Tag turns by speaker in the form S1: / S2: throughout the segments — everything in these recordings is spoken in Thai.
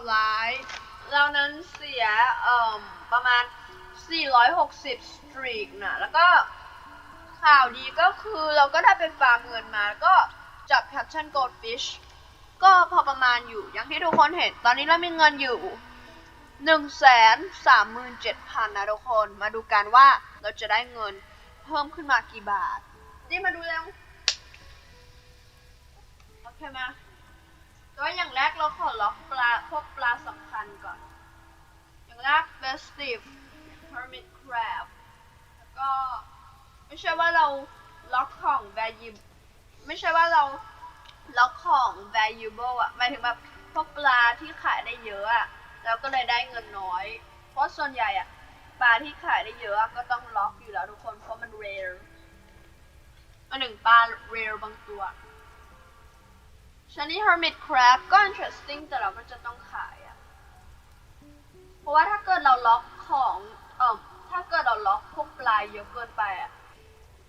S1: าวร้าย เรานั้นเสียเอ่อประมาณ 460 สตรีกนะ แล้วก็ข่าวดีก็คือเราก็ได้ไปฟาร์มเงินมาก็จับแคปชั่น goldfish ก็พอประมาณอยู่อย่างที่ทุกคนเห็น ตอนนี้เรามีเงินอยู่137,000นะทุกคน มาดูกันว่าเราจะได้เงินเพิ่มขึ้นมากี่บาท นี่มาดูแล้ว โอเคไหม ก็อย่างแรกเราขอล็อกปลาพวกปลาสำคัญก่อน อย่างแรก festive hermit crab แล้วก็ไม่ใช่ว่าเราล็อกของ value ไม่ใช่ว่าเราล็อกของ valuable อะหมายถึงแบบพวกปลาที่ขายได้เยอะอะเราก็เลยได้เงินน้อย เพราะส่วนใหญ่อะปลาที่ขายได้เยอะก็ต้องล็อกอยู่แล้วทุกคนเพราะมัน rare อันหนึ่งปลา rare บางตัว ชนิด hermit crab ก็ interesting แต่เราก็จะต้องขายอะเพราะว่าถ้าเกิดเราล็อกของเออถ้าเกิดเราล็อกพวกปลาเยอะเกินไปอะ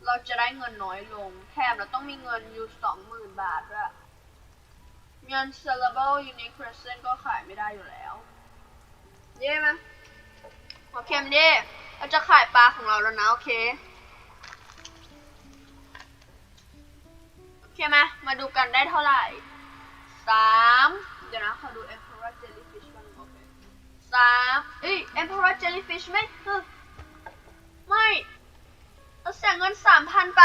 S1: เราจะได้เงินน้อยลง แถมเราต้องมีเงินอยู่สองหมื่นบาทด้วยเงิน sellable unique present ก็ขายไม่ได้อยู่แล้วเย่ไหมโอเคมเย่เราจะขายปลาของเราแล้วนะ โอเค โอเคไหมมาดูกันได้เท่าไหร่ สามเดี๋ยวนะขอดู emperor jellyfish บ้างโอเคสามเอ้ย emperor jellyfish ไม่เออไม่เราเสียเงินสามพันไป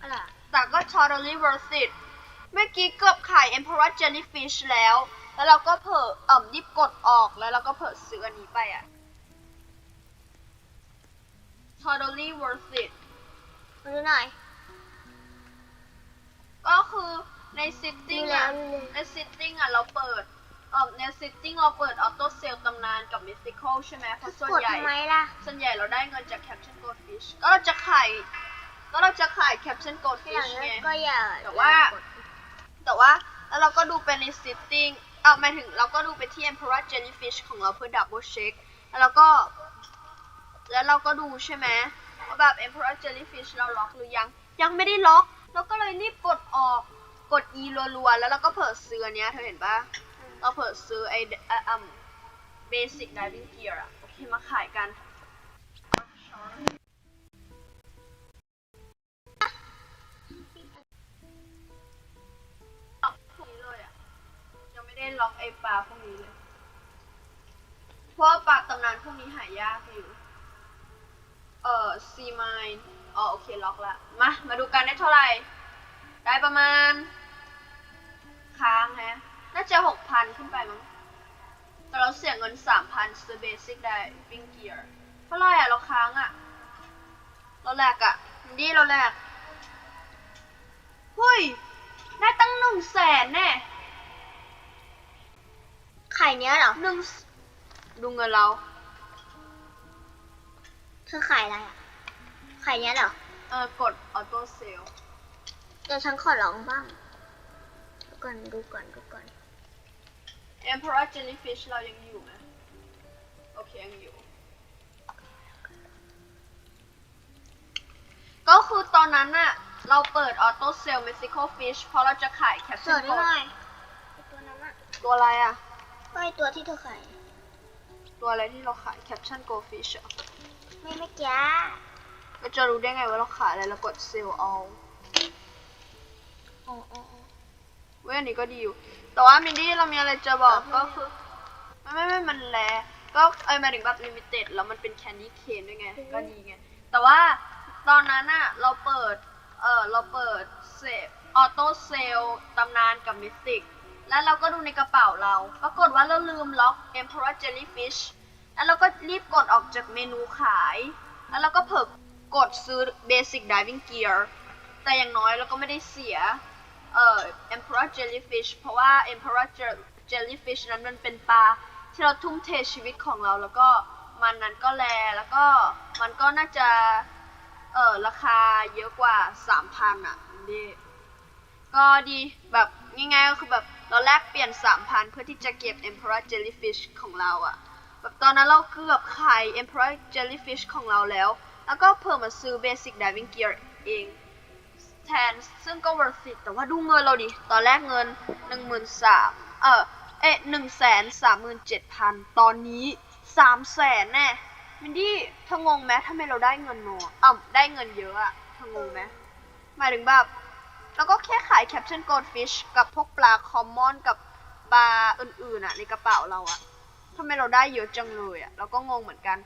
S2: อะไร
S1: แต่ก็ totally worth it เมื่อกี้เกือบขาย emperor jellyfish แล้ว แล้วเราก็เผลอเอ่อรีบกดออกแล้วเราก็เผลอซื้ออันนี้ไปอะ totally worth it
S2: มาดูหน่อย
S1: ก็คือ ใน
S2: ดู
S1: sitting
S2: แล้
S1: อะ
S2: วดูแล้ว
S1: ใน sitting อะเราเปิดเอ่อใน sitting เราเปิด auto sale ตำนานกับ mystical ใช่ไหมเพราะส่วน
S2: กด
S1: ใหญ่
S2: ทำไมล่ะ
S1: ส่วนใหญ่เราได้เงินจาก caption goldfish ก็เราจะขายก็เราจะขาย caption
S2: ที่หลัง
S1: goldfish
S2: นั้น
S1: ไง
S2: ก็อย่า
S1: แต่ว่า แต่ว่าแล้วเราก็ดูไปใน sitting เอ่อหมายถึงเราก็ดูไปที่ emperor jellyfish ของเราเพื่อ double check แล้วเราก็ แล้วเราก็ดูใช่ไหมว่าแบบ emperor jellyfish เราล็อกหรือยัง ยังไม่ได้ล็อก เราก็เลยรีบกดออก กด e รัวๆ แล้วเราก็เผลอซื้ออันเนี้ยเธอเห็นปะเราเผลอซื้อไอ้เอ่ออืม basic diving gear อะโอเคมาขายกัน ล็อกพวกนี้เลยอะยังไม่ได้ล็อกไอ้ปลาพวกนี้เลย เพราะว่าปลาตำนานพวกนี้หายากอยู่ เอ่อซีมายอ๋อโอเคล็อกละ มา มาดูกันได้เท่าไหร่ ได้ประมาณค้างฮะน่าจะหกพันขึ้นไปมั้ง แต่เราเสียเงินสามพันซื้อเบสิกได้ปิ้งเกียร์เท่าไหร่อะเราค้างอะเราแลกอะดีเราแลกเฮ้ยได้ตั้งหนึ่งแสนแน่
S2: ไข่เนี้ยเหรอ
S1: หนึ่งแสดูเงินเรา
S2: เธอขายอะไรอะไข่เนี้ยเหรอ
S1: เออกดออโต้เซล
S2: เดี๋ยวฉันขอลองบ้าง ดูก่อนดูก่อนดูก่อน
S1: Emperor Jellyfish เรายังอยู่ไหมโอเคยังอยู่ ก็คือตอนนั้นน่ะ เราเปิดออโต้เซล Mexico Fish เพราะเราจะขายแคป
S2: เสิ
S1: ชั่
S2: ร์
S1: น
S2: ช
S1: ก่
S2: หน่
S1: อ
S2: อนยไอ้ตัวนั้นอะ
S1: ตัวอะไรอะ
S2: ก็ไอตัวที่เธอขาย
S1: ตัวอะไรที่เราขายแคปชั่น Goldfish อะ
S2: ไม่ไม่จ้า
S1: ก็จะรู้ได้ไงว่าเราขายอะไรเรากดเซลเอา
S2: อ๋ออ๋ออ๋อ
S1: เว้ยอันนี้ก็ดีอยู่ แต่ว่ามินดี้เรามีอะไรจะบอกก็คือไม่ไม่ไม่มันแลก็เอ้ยมาถึงแบบลิมิเต็ดแล้วมันเป็นแคนดี้เคนด้วยไง ก็ดีไง แต่ว่าตอนนั้นอะเราเปิด เออเราเปิดเซฟออโต้เซลตำนานกับมิสติก แล้วเราก็ดูในกระเป๋าเรา ปรากฏว่าเราลืมล็อก Emperor Jellyfish แล้วเราก็รีบกดออกจากเมนูขาย แล้วเราก็เผลอกดซื้อ Basic Diving Gear แต่อย่างน้อยเราก็ไม่ได้เสีย เอ่อ Emperor Jellyfish เพราะว่า Emperor jellyfish นั้นมันเป็นปลาที่เราทุ่มเทชีวิตของเราแล้วก็มันนั้นก็แลแล้วก็มันก็น่าจะเออราคาเยอะกว่า 3,000อะดีก็ดีแบบง่ายๆก็คือแบบเราแลกเปลี่ยน 3,000 เพื่อที่จะเก็บ Emperor Jellyfish ของเราอะแบบตอนนั้นเราเกือบขาย Emperor Jellyfish ของเราแล้ว แล้วก็เพิ่มมาซื้อ Basic Diving Gear เอง แทนซึ่งก็ worth it แต่ว่าดูเงินเราดิ ตอนแรกเงิน 13,000เออเอ๊ะหนึ่งแสนสามหมื่นเจ็ดพันตอนนี้สามแสนแน่มินดี้เธองงไหมทำไมเราได้เงินนัวอะได้เงินเยอะอะเธองงไหมหมายถึงแบบเราก็แค่ขายแคปชั่นโกลฟิชกับพวกปลาคอมมอนกับปลาอื่นๆอะในกระเป๋าเราอะทำไมเราได้เยอะจังเลยอะเราก็งงเหมือนกัน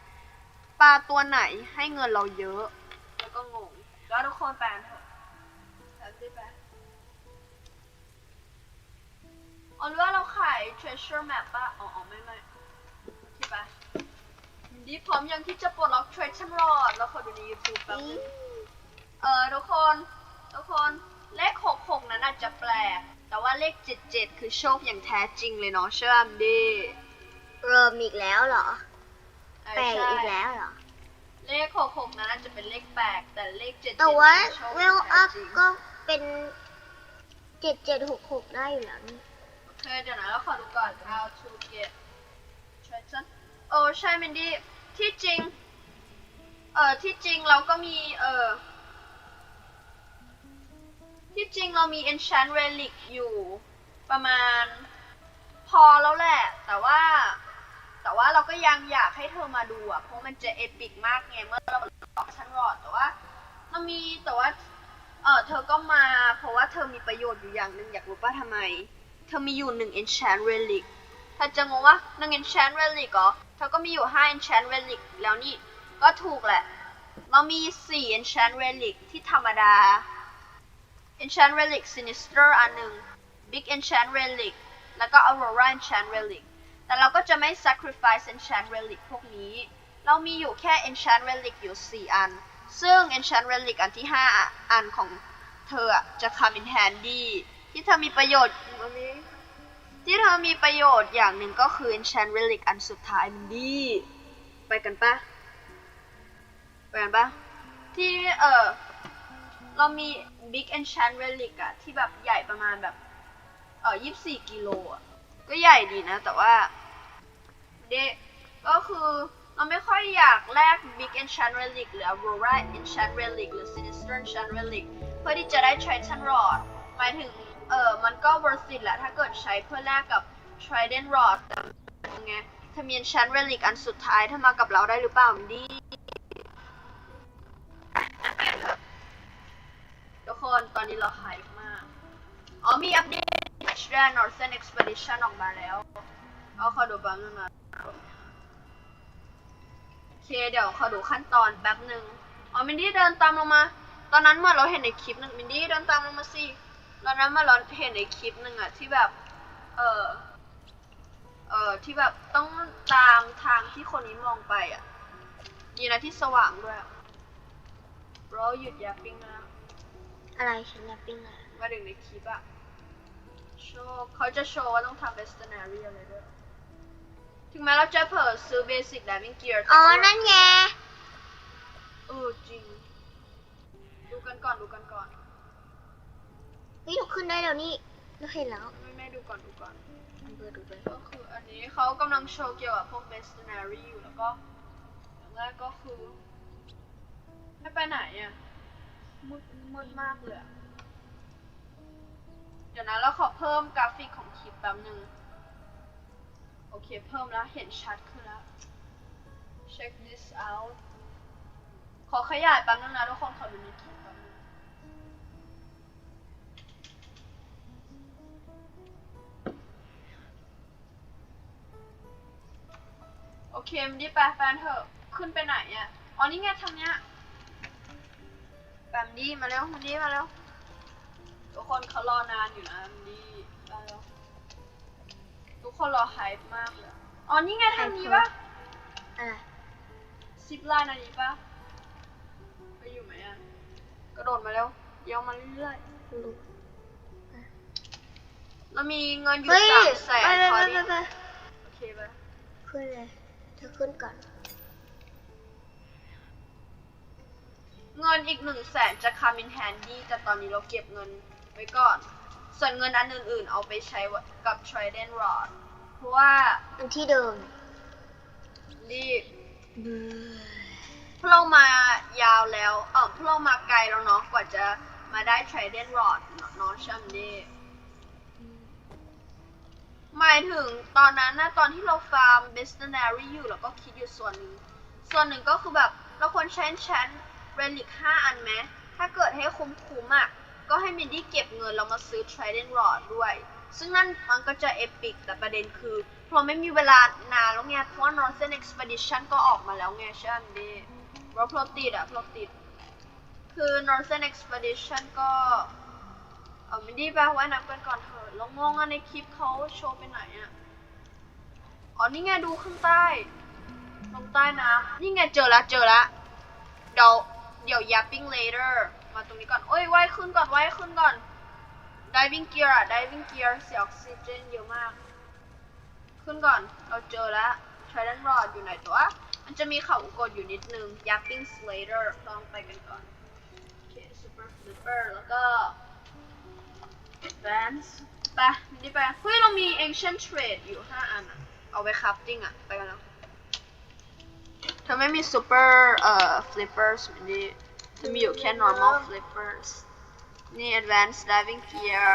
S1: ปลาตัวไหนให้เงินเราเยอะ แล้วก็งง แล้วทุกคนแปลเถอะ แปลสิแปลอ๋อหรือว่าเราขาย treasure map ป่ะ อ๋ออ๋อไม่ไม่ที่ปะดีพร้อมยังที่จะปลดล็อก treasure rod แล้วขอดูใน YouTube แป๊บนึงเออทุกคน ทุกคนเลข66นั้นอาจจะแปลก แต่ว่าเลข77คือโชคอย่างแท้จริงเลยเนาะเชื่อมดี
S2: เริ่มอีกแล้วเหรอ
S1: เออ
S2: แปลก
S1: ใช่
S2: อีกแล้วเหรอ
S1: เลข66นั้นอาจจะเป็นเลขแปลกแต่เลข77
S2: แต่ว่า
S1: คือโชค
S2: เว
S1: อย่าง
S2: ล
S1: แท้
S2: อัพ
S1: จริง
S2: ก็ เป็นเจ็ดเจ็ดหกหกได้อยู่แล้วนี่
S1: โอเคเดี๋ยวนะเราขอดูก่อน how to get treasure โอ้ใช่มินดี้ที่จริง เออที่จริงเราก็มี เออที่จริงเรามี enchant relic อยู่ประมาณพอแล้วแหละ แต่ว่า แต่ว่าเราก็ยังอยากให้เธอมาดูอะ เพราะมันจะเอปิกมากไงเมื่อเราออกชั้นรอดแต่ว่าเรามีแต่ว่า เออเธอก็มาเพราะว่าเธอมีประโยชน์อยู่อย่างหนึ่งอยากรู้ป่ะทำไม เธอมีอยู่หนึ่ง enchant relic ถ้าจะงงว่าหนึ่ง enchant relic เหรอเธอก็มีอยู่ห้า enchant relic แล้วนี่ก็ถูกแหละ เรามีสี่ enchant relic ที่ธรรมดา enchant relic sinister อันหนึ่ง big enchant relic แล้วก็ aurora enchant relic แต่เราก็จะไม่ sacrifice enchant relic พวกนี้ เรามีอยู่แค่ enchant relic อยู่4อัน ซึ่ง enchant relic อันที่ 5 อันของเธออะจะ come in handy ที่เธอมีประโยชน์ที่เธอมีประโยชน์อย่างหนึ่งก็คือ enchant relic อันสุดท้ายมันดี ไปกันปะไปกันปะที่เออเรามี big enchant relic อะที่แบบใหญ่ประมาณแบบเออ24กิโลอะก็ใหญ่ดีนะ แต่ว่าเดก็คือ เราไม่ค่อยอยากแลก Big Enchant Relic หรือ Aurora Enchant Relic หรือ Sinister Enchant Relic เพื่อที่จะได้ Triton Rod หมายถึง เออมันก็ worth it แหละถ้าเกิดใช้เพื่อแลกกับ Trident Rod แต่ไงถ้ามี Enchant Relic อันสุดท้ายถ้ามากับเราได้หรือเปล่ามดีทุกคนตอนนี้เราหายมาก อ๋อมีอัปเดต Extra Northern Expedition ออกมาแล้ว เอาขอดูแป๊บนึงนะ เคเดี๋ยวขอดูขั้นตอนแป๊บหนึ่งอ๋อมินดี้เดินตามลงมา ตอนนั้นเมื่อเราเห็นในคลิปหนึ่งมินดี้เดินตามลงมาสิตอนนั้นเมื่อเราเห็นในคลิปหนึ่งอะที่แบบ เออเออที่แบบต้องตามทางที่คนนี้มองไปอะดีนะที่สว่างด้วยอะเราหยุดยาปิ้งนะ
S2: อะไรฉันแรปปิ้งอะ
S1: มาถึงในคลิปอะโชว์เขาจะโชว์ว่าต้องทำ veterinary อะไรด้วย ถึงแม้เราจะเผลอซื้อ basic diving gear แต่
S2: อ๋อ
S1: ก็
S2: นั่นไง
S1: เออจริง ดูกันก่อนดูกันก่อน
S2: นี่เราขึ้นได้แล้วนี่เราเห็นแล้ว
S1: ไม่ไม่ดูก่อนดูก่อน
S2: เบอร์ดูเบอร์
S1: ก็คืออันนี้เขากำลังโชว์เกี่ยวกับพวก veterinary อยู่แล้วก็อย่างแรกก็คือให้ไปไหนอะมืดมืดมากเลยอะเดี๋ยวนะเราขอเพิ่มกราฟิกของคลิปแป๊บนึงโอเค เพิ่มแล้ว เห็นชัดขึ้นแล้ว check this out ขอขยายแป๊บนึงนะทุกคน ขอดูในคลิปแป๊บนึงโอเคมดีไปแฟนเถอะ ขึ้นไปไหนอะอ๋อนี่ไงทางเนี้ยแปมดีมาเร็วมันดีมาเร็วทุกคนเขารอนานอยู่นะมันดี ทุกคนรอไฮป์มากเลย อ๋อ นี่ไงทางนี้ปะ
S2: อะไร
S1: ซิปไลน์อันนี้ปะไปอยู่ไหมอะ กระโดดมาเร็วเยี่ยวมาเรื่อย
S2: ดู
S1: ๆเรามีเงินอยู่
S2: เฮ้ย
S1: สามแส
S2: ไป
S1: น
S2: ไป
S1: พอ
S2: ไป
S1: ดี
S2: ไปไป
S1: โอเคปะ
S2: ขึ้นเลยเธอขึ้นก่อน
S1: เงินอีกหนึ่งแสนจะ come in handy แต่ตอนนี้เราเก็บเงินไว้ก่อน ส่วนเงินอันอื่นๆ เอาไปใช้กับ Trident Rod เพราะว่า
S2: อันที่เดิม
S1: รีบ
S2: เบื่อ
S1: พวกเรามายาวแล้ว เออพวกเรามาไกลแล้วเนาะ กว่าจะมาได้ Trident Rod เนาะชัมดีหมายายถึงตอนนั้นนะตอนที่เราฟาร์ม b e s t i n a r y อยู่เราก็คิดอยู่ส่วนหนึ่ง ส่วนหนึ่งก็คือแบบ เราควรใช้แชนเรลิก5อันไหม ถ้าเกิดให้คุ้มๆอะ ก็ให้มินดี้เก็บเงินเรามาซื้อ Trident Rod ด้วย ซึ่งนั่นมันก็จะเอปิกแต่ประเด็นคือเพราะไม่มีเวลานานแล้วไง เพราะว่า Northern Expedition ก็ออกมาแล้วไงใช่ไหมมินดี้เราะพลอติดอะพลอติด คือ Northern Expedition ก็เออมินดี้ไปว่าน้ำกันก่อนเถอะเรางงอะในคลิปเขาโชว์ไปไหนอะอ๋อ นี่ไงดูข้างใต้ ลงใต้น้ำนี่ไงเจอละเจอละ เดี๋ยว เดี๋ยว yapping later มาตรงนี้ก่อนโอ้ยว่ายขึ้นก่อนว่ายขึ้นก่อน diving gear อะ diving gear เสียออกซิเจนเยอะมาก ขึ้นก่อน เราเจอแล้ว trident rod อยู่ไหนตัว มันจะมีเข่ากดอยู่นิดนึง yapping slater ลองไปกันก่อน โอเค super flipper แล้วก็ advance ไปนี่ไป เฮ้ย เรามี ancient trade อยู่ 5 อันอะเอาไว้ crafting อะไปกันแล้วเธอไม่มี super เอ่อ flippers มิน ดี้เธอมีอยู่แค่ normal flippers นี่ advanced diving gear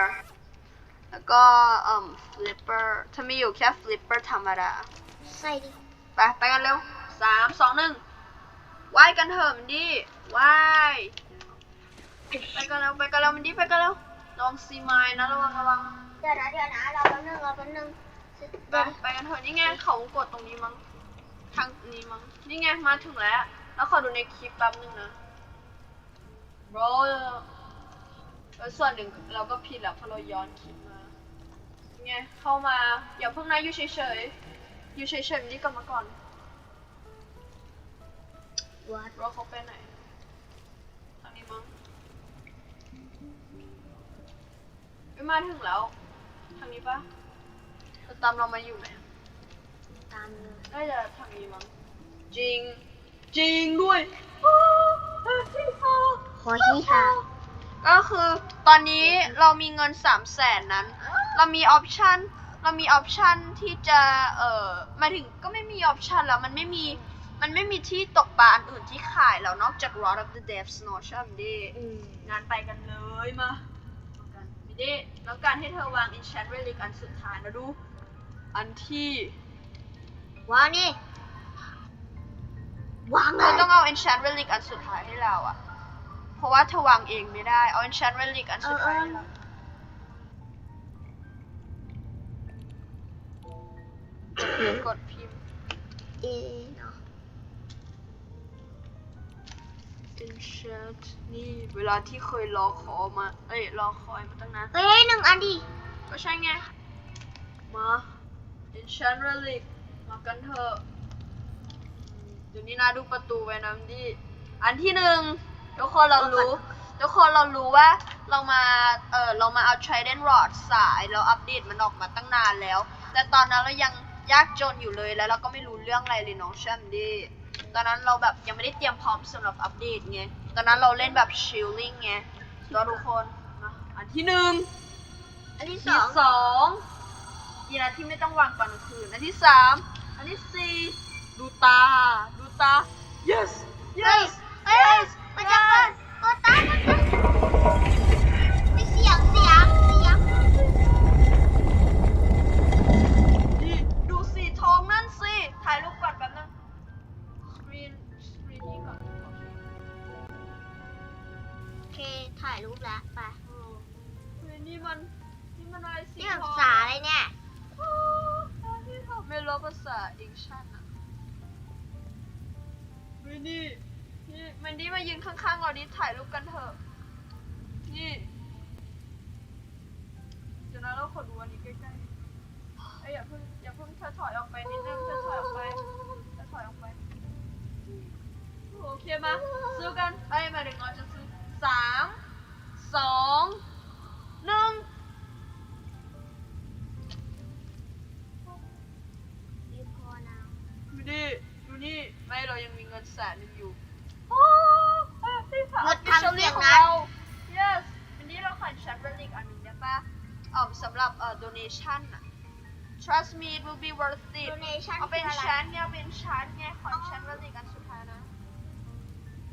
S1: แล้วก็เอ่อ flipper เธอมีอยู่แค่ flipper ธรรมดา
S2: ใส่ดิ
S1: ไป ไปกันเร็วสามสองหนึ่งว่ายกันเถอะมินดี้ว่ายไปกันเร็วไปกันเร็วมินดี้ไปกันเร็วระวังซีไมล์นะระวังระวัง
S2: เดี๋ยวนะเดี๋ยวนะรอแป๊บนึงรอแป๊บนึง
S1: ไปไปกันเถอะนี่ไงเขากดตรงนี้มั้งทางนี้มั้งนี่ไงมาถึงแล้ว แล้วขอดูในคลิปแป๊บนึงนะ โรแล้วส่วนหนึ่งเราก็ผิดแล้วเพราะเราย้อนคลิปมานี่ไงเข้ามาอย่าเพิ่งนะอยู่เฉยๆอยู่เฉยๆมินดี้กลับมาก่อน
S2: วัด
S1: ว่าเขาไปไหนทางนี้มั้งไม่มาถึงแล้ว ทางนี้ปะจะตามเรามาอยู่ไหนอะ
S2: ตามเลย
S1: น่าจะทางนี้มั้งจริง จริงด้วย
S2: ขอที่ค่ะ
S1: ก็คือตอนนี้เรามีเงินสามแสนนั้น เรามีออปชันเรามีออปชันที่จะเอ่อหมายถึงก็ไม่มีออปชันแล้วมันไม่มีมันไม่มีที่ตกปลาอันอื่นที่ขายแล้วนอกจาก Rod of the Depths เนอะใช่ไหมดิ
S2: อืม
S1: งานไปกันเลยมาเอากันมิเด้แล้วการให้เธอวาง enchant relic อันสุดท้ายนะดู อันที่
S2: วางนี่วาง
S1: เธ
S2: เล
S1: อยต้องเอา enchant relic อันสุดท้ายให้เราอะ เพราะว่าเธอวางเองไม่ได้ เอา enchant relic อันสุดท้ายให้เรากดพิมพ์
S2: เอเนาะ
S1: enchant นี่เวลาที่เคยรอคอมา เอ้ย รอคอยมาตั้งนาน
S2: เฮ้ยหนึ่งอันดิ
S1: ก็ใช่ไง มา enchant relic มากันเถอะอืมเดี๋ยวนี้นาดูประตูไว้นะดิ อันที่หนึ่ง ทุกคนเรารู้ ทุกคนเรารู้ว่าเรามาเออเรามาเอา trident rod สายแล้วอัปเดตมันออกมาตั้งนานแล้ว แต่ตอนนั้นเรายังยากจนอยู่เลยแล้วเราก็ไม่รู้เรื่องอะไรเลยน้องแชมดิตอนนั้นเราแบบยังไม่ได้เตรียมพร้อมสำหรับอัปเดตไงตอนนั้นเราเล่นแบบ chilling ไงตัวทุกคนมาอันที่หนึ่ง
S2: อันที่ส
S1: ที่
S2: อง
S1: สองยีนะที่ไม่ต้องวางตอนกลางคืน อันที่สามอันที่สี่ดูตา ดูตา yes
S2: เฮ้ย
S1: yes
S2: เฮ้ยมันจะ มา
S1: ซื้อกันเอ้ยหมายถึงเราจะซื้อสามสองหนึ่ง
S2: รีพอร์นะ
S1: ดูนี่ดูนี่ไม่เรายังมีเงินแสนหนึงอยู่โอ้พี่ผาง
S2: ดทำเสียง
S1: ของ
S2: นั้น
S1: เรา yes วันนี้เราขอชัดเรลิกอันหนึ่งได้ปะเอ่อสำหรับเอ่อ donation อะ trust me it will be worth it
S2: โดเนชั่น
S1: เอาเป็น
S2: คืออะไร
S1: ชั้นเนี่ยเอาเป็นชั้นไงขอชั้นเรลิกอันสุดท้ายนะ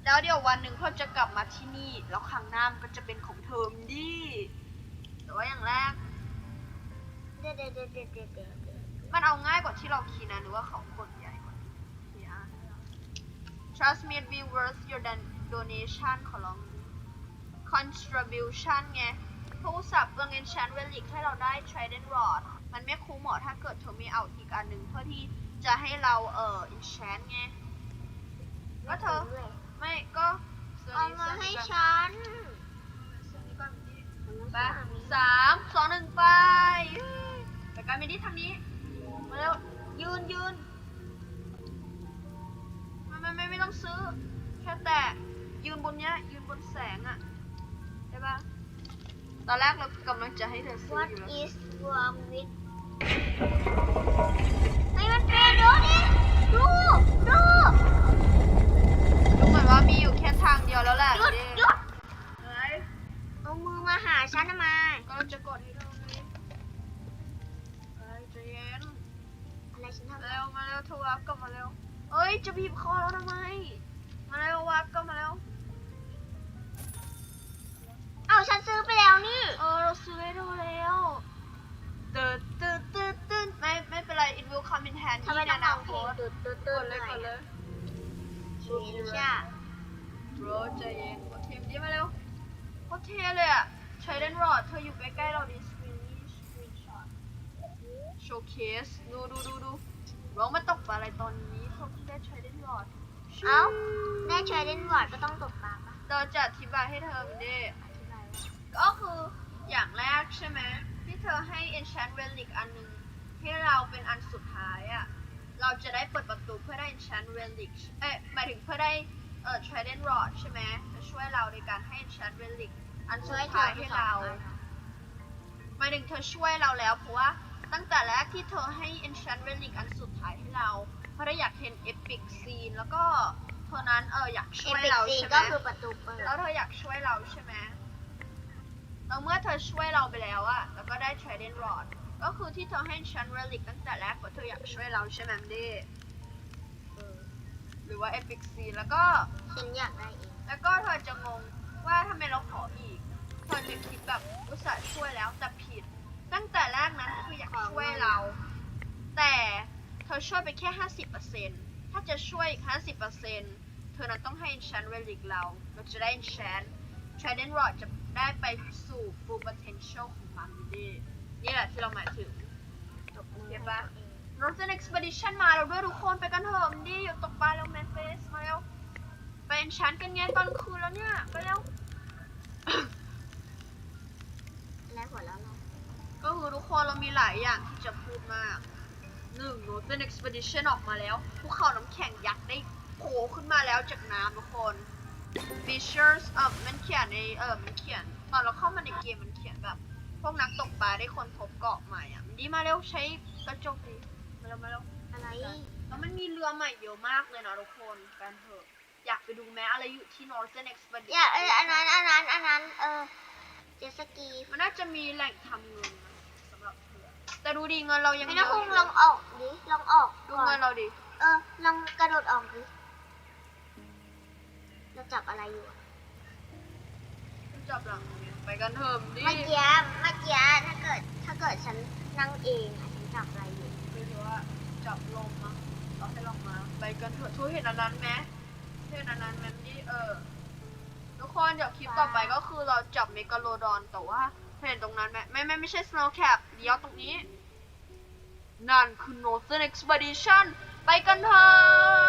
S1: แล้วเดี๋ยววันหนึ่งเราจะกลับมาที่นี่ แล้วครั้งหน้ามันก็จะเป็นของเทอมดีแต่ว่าอย่างแรก
S2: เดี๋ยวเดี๋ยวเดี๋ยวเดี๋ยวเดี๋ยวเดี๋ยวเดี๋ยว
S1: มันเอาง่ายกว่าที่เราคิดนะหรือว่าเขากดใหญ่กว่านี้อะ Trust me it will worth your don- donation ขอลอง contribution ไงผู้สับเบื้อง enchant relic ให้เราได้ trident rod มันไม่คุ้มหรอถ้าเกิดเธอไม่เอาอีกอันหนึ่งเพื่อที่จะให้เราเอ่อ enchant ไงก็เธอ
S2: ด้วย
S1: ไม่ก็ซื้
S2: เอา
S1: นี้
S2: มา
S1: ซื้
S2: ให้
S1: นี้ก่อน
S2: ฉัน
S1: ซื้อนี้ก่อนพี่
S2: ไป
S1: ไปสามสองหนึ่งไปแต่การไม่ได้ทำนี้มาแล้วยืนยืนไม่ไม่ไม่ไม่ต้องซื้อ แค่แต่ยืนบนเนี้ย ยืนบนแสงอะได้ปะตอนแรกเรากำลังจะให้เธอซื้อ
S2: What
S1: อยู่แล้ว
S2: is wrong with เฮ้ยมันเป็นดูดิดูดู
S1: ดูเหมือน ว่ามีอยู่แค่ทางเดียวแล้วแหละ
S2: หยุด
S1: ดิ
S2: หยุด
S1: เฮ้ย
S2: เอามือมาหาฉันทำไม
S1: ก็จะกดให้เธอเลยเฮ้ยใจเย็น
S2: อะไรฉันทำ
S1: เร็วมาเร็วโทรวับกลับมาเร็วเอ้ยจะบีบคอแล้วทำไม โรใจเย็นกดเทมดีมาเร็วโคตรเท่เลยอะใช้เล่นรอดเธออยู่ใกล้ๆเราดิสกรีนนี่สกรีนช็อตโชว์เคสดูดูดูดูร้องมาตกปลาอะไรตอนนี้เขาเพิ่งได้ใช้เล่นรอด
S2: เอ้าได้ช่วยเล่นบอร์ดก็ต้องตกปลาปะ
S1: เราจะอธิบายให้เธอมันดิ
S2: อธิบายว่า
S1: ก็คืออย่างแรกใช่ไหมที่เธอให้ enchant relic อันหนึงให้เราเป็นอันสุดท้ายอะ่ะเราจะได้เปิดประตูเพื่อได้ enchant relic เอ๊ะหมายถึงเพื่อได้ เอ่อ trident rod ใช่ไหมจะช่วยเราในการให้ enchant relic อันสุ
S2: ช่ว
S1: ด
S2: ยเธ
S1: ท้า
S2: อย
S1: ให้
S2: ที่
S1: เรา
S2: สองอัน
S1: หมายถึงเธอช่วยเราแล้วเพราะว่าตั้งแต่แรกที่เธอให้ enchant relic อันสุดท้ายให้เรา เพราะเธออยากเห็น epic scene แล้วก็เท่านั้นเอออยาก
S2: เอ
S1: ช่วย
S2: พิก
S1: เรา
S2: ซี
S1: ใช่ไหม
S2: ก็คือประตูเปิด
S1: แล้วเธออยากช่วยเราใช่ไหมแล้วเมื่อเธอช่วยเราไปแล้วอะแล้วก็ได้ trident rod ก็คือที่เธอให้ฉัน relic ตั้งแต่แรกว่าเธออยากช่วยเราใช่ไหมดิเออ หรือว่า epic scene แล้วก็
S2: ฉันอยากได้เอง
S1: แล้วก็เธอจะงงว่าทำไมเราขออีกเธอจะคิดแบบอุตส่าห์ช่วยแล้วแต่ผิด ตั้งแต่แรกนั้นคืออยากช่วยเรา แต่เธอช่วยไปแค่50%ถ้าจะช่วยอีก50%เธอนั้นต้องให้ enchant relic เราเราจะได้ enchant trident rod จะได้ไปสู่ full potential ของมันดินี่แหละที่เราหมายถึง
S2: ตกมือ
S1: เห็นปะ Northern Expedition มาแล้วด้วยทุกคนไปกันเถอะมันดิอยู่ตกปลาแล้วแมนเฟสมาแล้วไป enchant กันไงตอนคืนแล้วเนี่ยไปแล้ว
S2: แล้วหัวแล้วเรา
S1: ก็คือทุกคนเรามีหลายอย่างที่จะพูดมากหนึ่ง Northern Expedition ออกมาแล้วภูเขาน้ำแข็งยักษ์ได้โผล่ขึ้นมาแล้วจากน้ำทุกคน Fishers เออมันเขียนในเออมันเขียนตอนเราเข้ามาในเกมมันเขียนแบบ พวกนักตกปลาได้คนพบเกาะใหม่อะมันดีมาเร็วใช้กระจกดิมา เร็วมาเร็ว
S2: อะไร
S1: แล้วมันมีเรือใหม่เยอะมากเลยนะทุกคนกันเถอะ อยากไปดูแม้อะไรอยู่ที่ Northern Expedition
S2: อย่าเอออันนั้นอันนั้นอันนั้นเออเจตสกี
S1: มันน่าจะมีแหล่งทำเงินนะสำหรับเรือแต่ดูดีเงินเรายัง
S2: ไม่
S1: เย
S2: ต้อง
S1: อะ
S2: ค
S1: องยู่
S2: ลองออกดิลองออก
S1: ดู
S2: ก่อ
S1: เงิ
S2: น
S1: นเราดิ
S2: เออลองกระโดดออกดิเราจับอะไรอยู่อะ
S1: จับหลังเนี่ยไปกันเถอะดิ
S2: เมื่อกี้เมื่อกี้ถ้าเกิดถ้าเกิดฉันนั่งเองอะฉันจับอะไรอยู่
S1: ไม่รู้ กับลมมั้งเราให้ลองมา ไปกันเถอะทุกเห็นอันนั้นไหมเห็นอันนั้นไหมพี่เออ ทุกคนเดี๋ยวคลิปต่อไปก็คือเราจับเมกาโลดอนแต่ว่าเห็นตรงนั้นไหมไม่ไม่ไม่ใช่สโนว์แคปเลี้ยวตรงนี้ นั่นคือโนเซนเอ็กซ์เพดิชันไปกันเถอะ